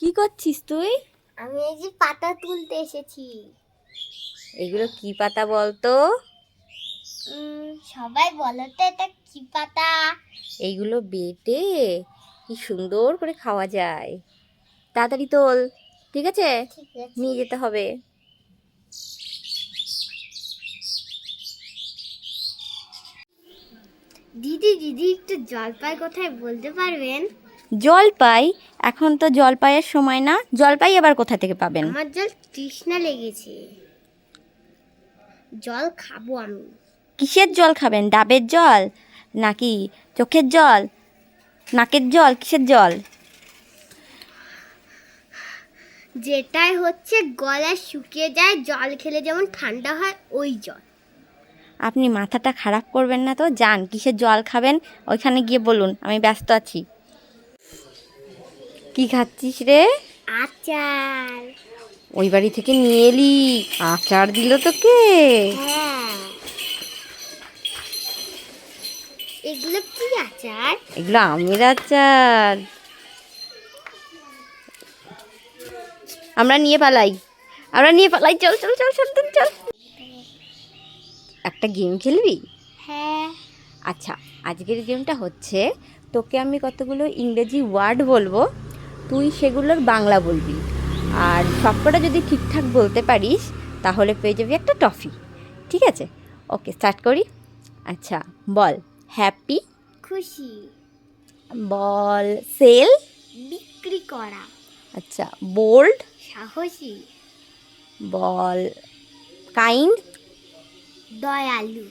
কি করছিস তুই? আমি এই যে পাতা তুলতে এসেছি। এগুলো কি পাতা বলতো? সবাই বলো তো এটা কি পাতা? এইগুলো বেটে কি সুন্দর করে খাওয়া যায়। তাড়াতাড়ি তোল ঠিক আছে? ঠিক আছে। নিয়ে যেতে হবে। দিদি দিদি একটু জলপাই কোথায় বলতে পারবেন? জলপাই এখন তো জলপাইয়ের সময় না। জলপাই আবার কোথা থেকে পাবেন? আমার জল তৃষ্ণা লেগেছে। জল খাব আমি। কিসের জল খাবেন? ডাবের জল? নাকি চোখের জল? নাকের জল? কিসের জল? যেটাই হচ্ছে গলা শুকিয়ে যায় জল খেলে যেমন ঠান্ডা হয় ওই জল। আপনি মাথাটা খারাপ করবেন না তো? যান কিসের জল খাবেন? ওইখানে গিয়ে বলুন আমি ব্যস্ত আছি। কি খাচ্ছিস রে? আচার। ওই বাড়ি থেকে নিয়ে এলি। আচার দিল তোকে। হ্যাঁ। এগুলো কি আচার? এগুলো আমের আচার। আমরা নিয়ে পালাই। আমরা নিয়ে পালাই। চল চল চল চল চল, চল। একটা গেম খেলবি? হ্যাঁ। আচ্ছা আজকের গেমটা হচ্ছে তোকে আমি কতগুলো ইংরেজি ওয়ার্ড বলব? তুই সেগুলোর বাংলা বলবি। আর সবকটা যদি ঠিকঠাক বলতে পারিস তাহলে পেয়ে যাবি একটা টফি। ঠিক আছে? ওকে স্টার্ট করি? আচ্ছা বল। হ্যাপি খুশি। বল। সেল বিক্রি করা। আচ্ছা বোল্ড সাহসী। বল। কাইন্ড দয়ালু।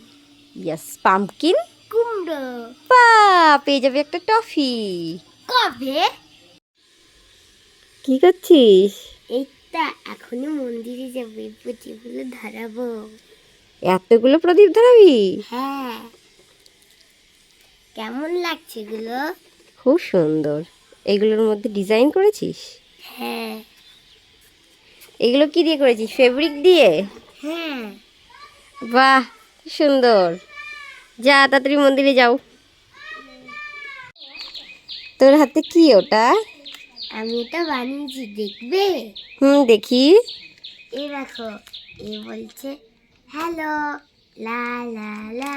ইয়েস পাম্পকিন কুমড়ো। পা পেয়ে যাবি একটা টফি। কবে? কি করছিস? এইটা এখনই মন্দিরে যাবে পুঁতিগুলো ধরাবো। এতগুলো প্রদীপ ধরাবি? হ্যাঁ। কেমন লাগছে এগুলো? খুব সুন্দর। এগুলোর মধ্যে ডিজাইন করেছিস? হ্যাঁ। এগুলো কি দিয়ে করেছিস ফেব্রিক দিয়ে? হ্যাঁ। বাহ কি সুন্দর। যা তাড়াতাড়ি মন্দিরে যাও। তোর হাতে কি ওটা? আমি এটা বানিয়েছি দেখবে? হুম দেখি। এ দেখো এ বলছে হ্যালো লা লা লা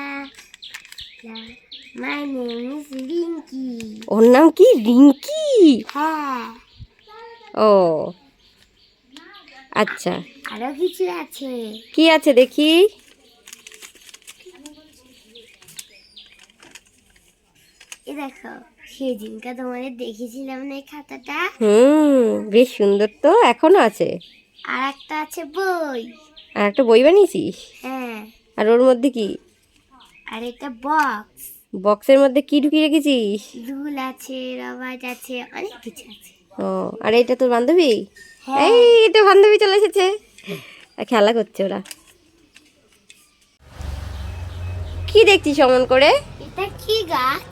মাই নেম ইজ রিঙ্কি ওর নাম কি? রিঙ্কি? হ্যাঁ। ও। আচ্ছা। আরও কিছু আছে। কি আছে দেখি? এ দেখো সেদিনকা তোমাদের দেখেছিলাম না এই খাতাটা? হুম বেশ সুন্দর তো এখনও আছে। আর একটা আছে বই। আর একটা বই বানিয়েছিস? হ্যাঁ। আর ওর মধ্যে কি? আর এটা বক্স। বক্সের মধ্যে কি ঢুকিয়ে রেখেছিস? দুল আছে রবাজ আছে অনেক কিছু আছে। ও আর এটা তোর বান্ধবী? হ্যাঁ। এই এটা বান্ধবী চলে এসেছে। খেলা করছে ওরা। কি দেখছিস অমন করে? এটা কি গাছ?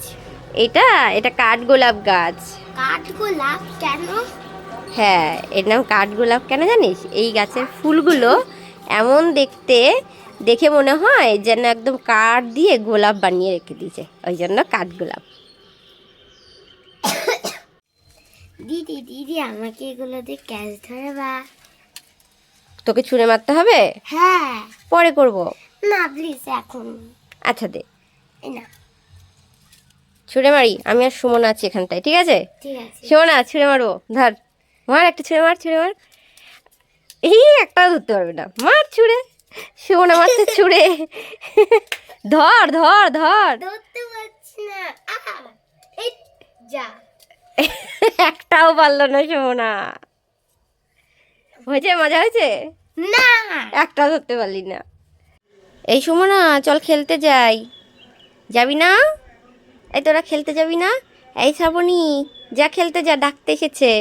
এটা এটা কাঠগোলাপ গাছ। কাঠগোলাপ কেন? হ্যাঁ এর নাম কাঠগোলাপ কেন জানিস? এই গাছের ফুলগুলো এমন দেখতে দেখে মনে হয় যেন একদম কাঠ দিয়ে গোলাপ বানিয়ে রেখে দিয়েছে। ওই জন্য কাঠগোলাপ। দিদি দিদি আমাকে এগুলো দিয়ে ক্যাচ ধরে বা তোকে ছুঁড়ে মারতে হবে? হ্যাঁ। পরে করব। না প্লিজ এখন। আচ্ছা দে। এই না ছুঁড়ে মারি আমি আর সুমন আছি এখানটায় ঠিক আছে? সুমন ছুঁড়ে মারবো ধর। মার একটা ছুঁড়ে মার ছুঁড়ে মার। এই একটাও ধরতে পারবে না। মার ছুঁড়ে। সুমন মারছে ছুঁড়ে। ধর ধর ধর। একটাও পারল না সুমনা। হয়েছে মজা হয়েছে? না। একটাও ধরতে পারলি না। এই সুমনা চল খেলতে যাই। যাবি না? এই তোরা খেলতে যাবি না? এই শ্রাবণী, যা খেলতে যা, ডাকতে এসেছে।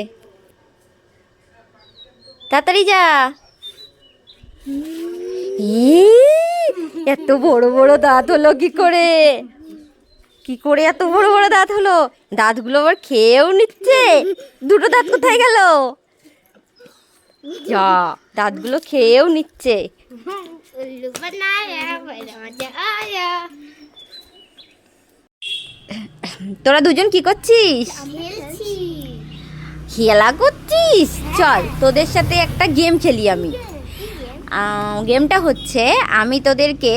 তাড়াতাড়ি যা। এত বড় বড় দাঁত হলো কি করে? কি করে এত বড় বড় দাঁত হলো? দাঁতগুলো আবার খেয়েও নিচ্ছে। দুটো দাঁত কোথায় গেল? যা, দাঁতগুলো খেয়েও নিচ্ছে উল্লু বানায়া বড় মজা আয়া তোরা দুজন কি করছিস? খেলা করছিস? চল তোদের সাথে একটা গেম খেলি আমি। গেমটা হচ্ছে আমি তোদেরকে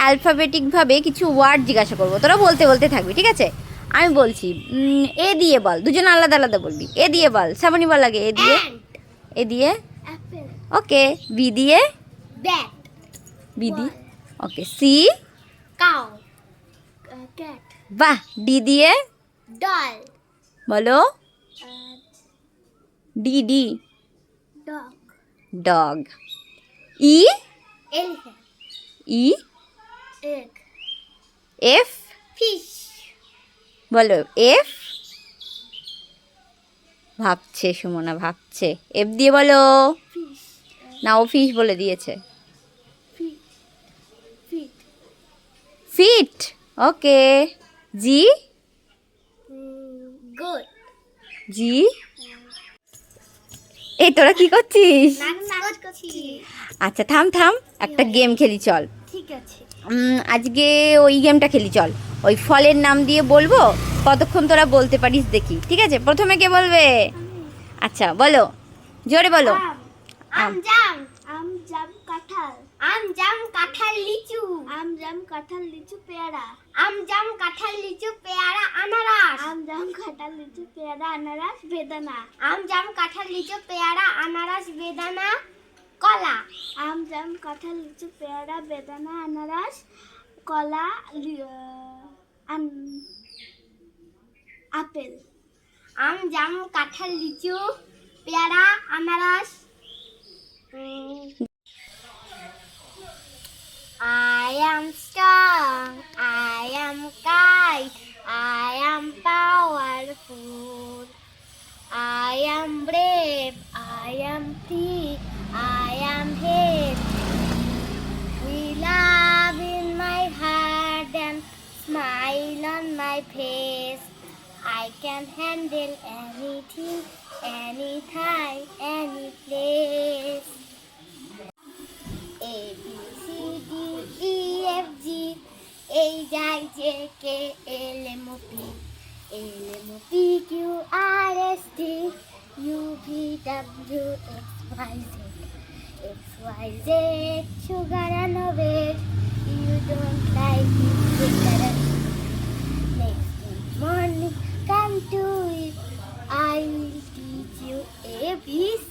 অ্যালফাবেটিকভাবে কিছু ওয়ার্ড জিজ্ঞাসা করব। তোরা বলতে বলতে থাকবি ঠিক আছে? আমি বলছি এ দিয়ে বল দুজন আলাদা আলাদা বলবি। এ দিয়ে বল সামনি বল লাগে এ দিয়ে। এ দিয়ে। ওকে বি দিয়ে। বি দিয়ে। Okay C. কাউ ক্যাট বাহ ডি দিয়ে? ডল বলো। D D. Dog dog E? Elephant E? Egg F fish বলো এফ ভাবছে সুমনা ভাবছে। এফ দিয়ে বলো। না ও ফিশ বলে দিয়েছে। Fit fit fit okay G good G এই তোরা কি করছিস? আচ্ছা থাম থাম একটা গেম খেলি চল। ঠিক আছে। উম, আজকে ওই গেমটা খেলি চল। ওই ফলের নাম দিয়ে বলব কতক্ষণ তোরা বলতে পারিস দেখি ঠিক আছে? প্রথমে কে বলবে? আচ্ছা বলো। জোরে বলো। আম জাম। আম জাম কাঁঠাল। আম জাম আম জাম কাঁঠাল লিচু পেয়ারা। আম জাম কাঁঠাল লিচু পেয়ারা আনারস। আম জাম কাঁঠাল লিচু পেয়ারা আনারস বেদানা। আম জাম কাঁঠাল লিচু পেয়ারা আনারস বেদানা কলা। আম জাম কাঁঠাল লিচু পেয়ারা বেদানা আনারস কলা আপেল। আম জাম কাঁঠাল লিচু পেয়ারা আনারস am strong, I am kind, I am powerful. I am brave, I am free, I am hate. We love in my heart and smile on my face. I can handle anything, anytime, any place. K L M O P L M O P Q R S T U V W X Y Z X Y Z sugar and a bit you don't like it sugar and next morning come to it. I will teach you A B C